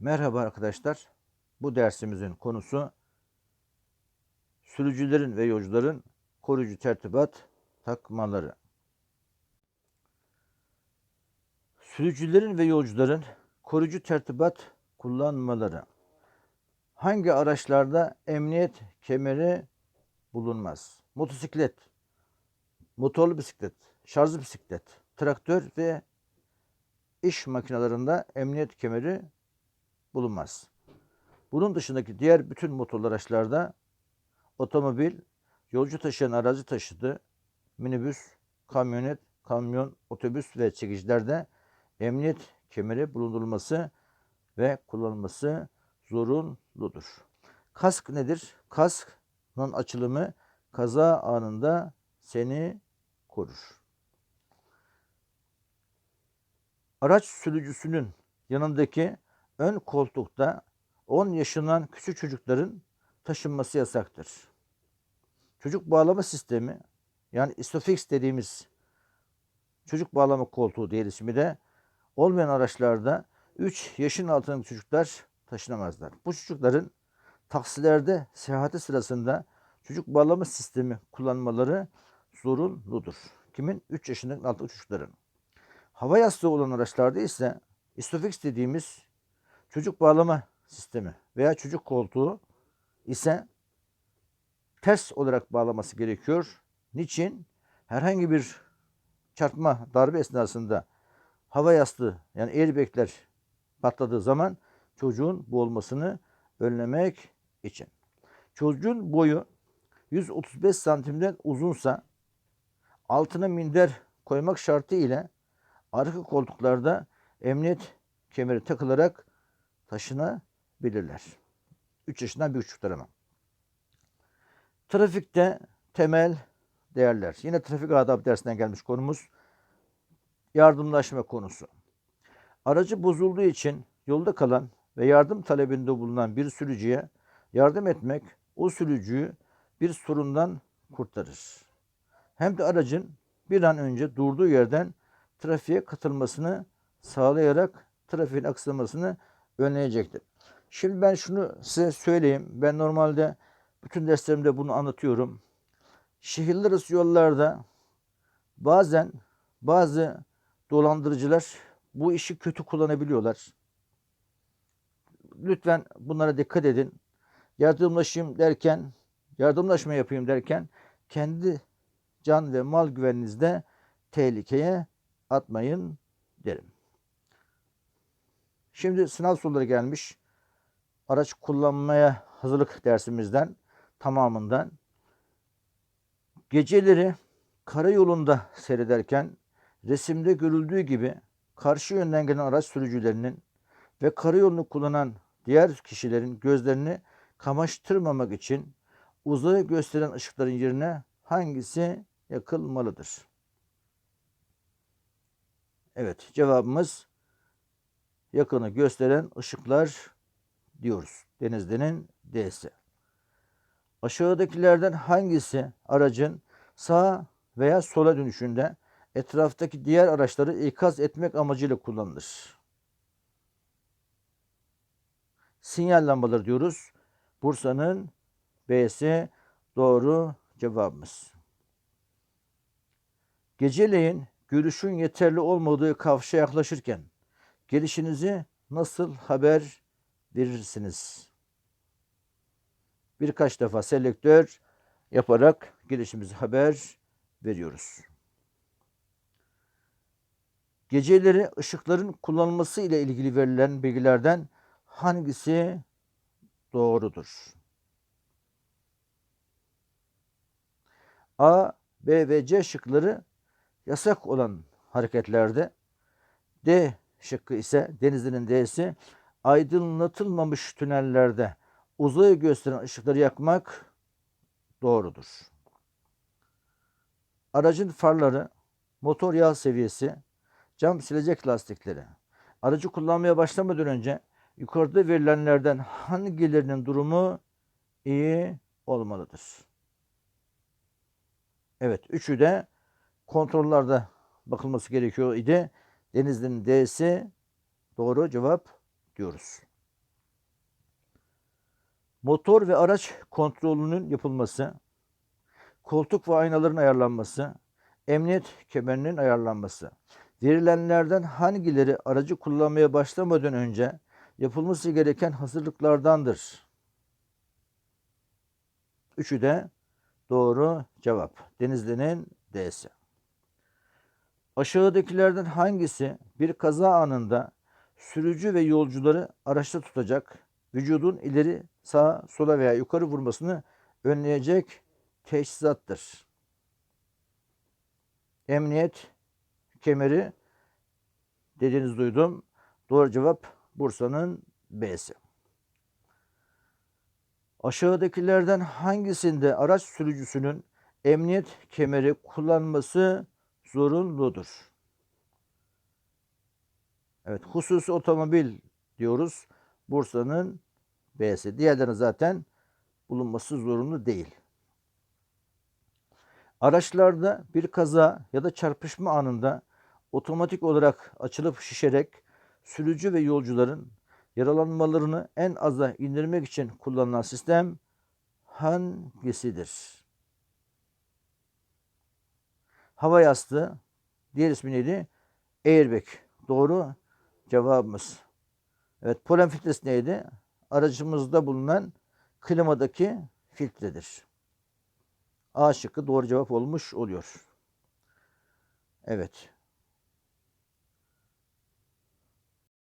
Merhaba arkadaşlar. Bu dersimizin konusu sürücülerin ve yolcuların koruyucu tertibat takmaları. Sürücülerin ve yolcuların koruyucu tertibat kullanmaları. Hangi araçlarda emniyet kemeri bulunmaz? Motosiklet, motorlu bisiklet, şarjlı bisiklet, traktör ve iş makinelerinde emniyet kemeri bulunmaz. Bunun dışındaki diğer bütün motorlu araçlarda otomobil, yolcu taşıyan arazi taşıtı, minibüs, kamyonet, kamyon, otobüs ve çekicilerde emniyet kemeri bulundurulması ve kullanılması zorunludur. Kask nedir? Kaskın açılımı kaza anında seni korur. Araç sürücüsünün yanındaki ön koltukta 10 yaşından küçük çocukların taşınması yasaktır. Çocuk bağlama sistemi yani isofix dediğimiz çocuk bağlama koltuğu diğer ismi de olmayan araçlarda 3 yaşın altındaki çocuklar taşınamazlar. Bu çocukların taksilerde seyahati sırasında çocuk bağlama sistemi kullanmaları zorunludur. Kimin? 3 yaşındaki altındaki çocukların. Hava yastığı olan araçlarda ise isofix dediğimiz çocuk bağlama sistemi veya çocuk koltuğu ise ters olarak bağlaması gerekiyor. Niçin? Herhangi bir çarpma, darbe esnasında hava yastığı yani airbagler patladığı zaman çocuğun boğulmasını önlemek için. Çocuğun boyu 135 santimden uzunsa altına minder koymak şartı ile arka koltuklarda emniyet kemeri takılarak taşınabilirler. 3 yaşından 1,5 ama. Trafikte temel değerler. Yine trafik adab dersinden gelmiş konumuz. Yardımlaşma konusu. Aracı bozulduğu için yolda kalan ve yardım talebinde bulunan bir sürücüye yardım etmek o sürücüyü bir sorundan kurtarır. Hem de aracın bir an önce durduğu yerden trafiğe katılmasını sağlayarak trafiğin aksamasını önleyecektir. Şimdi ben şunu size söyleyeyim. Ben normalde bütün derslerimde bunu anlatıyorum. Şehirler arası yollarda bazen bazı dolandırıcılar bu işi kötü kullanabiliyorlar. Lütfen bunlara dikkat edin. Yardımlaşayım derken, yardımlaşma yapayım derken kendi can ve mal güveninizde tehlikeye atmayın derim. Şimdi sınav soruları gelmiş. Araç kullanmaya hazırlık dersimizden tamamından. Geceleri karayolunda seyrederken resimde görüldüğü gibi karşı yönden gelen araç sürücülerinin ve karayolunu kullanan diğer kişilerin gözlerini kamaştırmamak için uzayı gösteren ışıkların yerine hangisi yakılmalıdır? Evet cevabımız yakını gösteren ışıklar diyoruz. Denizli'nin D'si. Aşağıdakilerden hangisi aracın sağa veya sola dönüşünde etraftaki diğer araçları ikaz etmek amacıyla kullanılır? Sinyal lambaları diyoruz. Bursa'nın B'si doğru cevabımız. Geceleyin görüşün yeterli olmadığı kavşa yaklaşırken gelişinizi nasıl haber verirsiniz? Birkaç defa selektör yaparak gelişimizi haber veriyoruz. Geceleri ışıkların kullanılması ile ilgili verilen bilgilerden hangisi doğrudur? A, B ve C şıkları yasak olan hareketlerde D şıkkı ise Denizli'nin D'si aydınlatılmamış tünellerde uzayı gösteren ışıkları yakmak doğrudur. Aracın farları, motor yağ seviyesi, cam silecek lastikleri. Aracı kullanmaya başlamadan önce yukarıda verilenlerden hangilerinin durumu iyi olmalıdır? Evet, üçü de kontrollerde bakılması gerekiyor idi. Denizli'nin D'si doğru cevap diyoruz. Motor ve araç kontrolünün yapılması, koltuk ve aynaların ayarlanması, emniyet kemerinin ayarlanması. Verilenlerden hangileri aracı kullanmaya başlamadan önce yapılması gereken hazırlıklardandır? Üçü de doğru cevap. Denizli'nin D'si. Aşağıdakilerden hangisi bir kaza anında sürücü ve yolcuları araçta tutacak, vücudun ileri, sağa, sola veya yukarı vurmasını önleyecek teçhizattır? Emniyet kemeri dediğinizi duydum. Doğru cevap Bursa'nın B'si. Aşağıdakilerden hangisinde araç sürücüsünün emniyet kemeri kullanması zorunludur? Evet, hususi otomobil diyoruz. Bursa'nın B'si. Diğerlerinin zaten bulunması zorunlu değil. Araçlarda bir kaza ya da çarpışma anında otomatik olarak açılıp şişerek sürücü ve yolcuların yaralanmalarını en aza indirmek için kullanılan sistem hangisidir? Hava yastığı, diğer ismi neydi? Airbag. Doğru cevabımız. Evet, polen filtresi neydi? Aracımızda bulunan klimadaki filtredir. A şıkkı doğru cevap olmuş oluyor. Evet.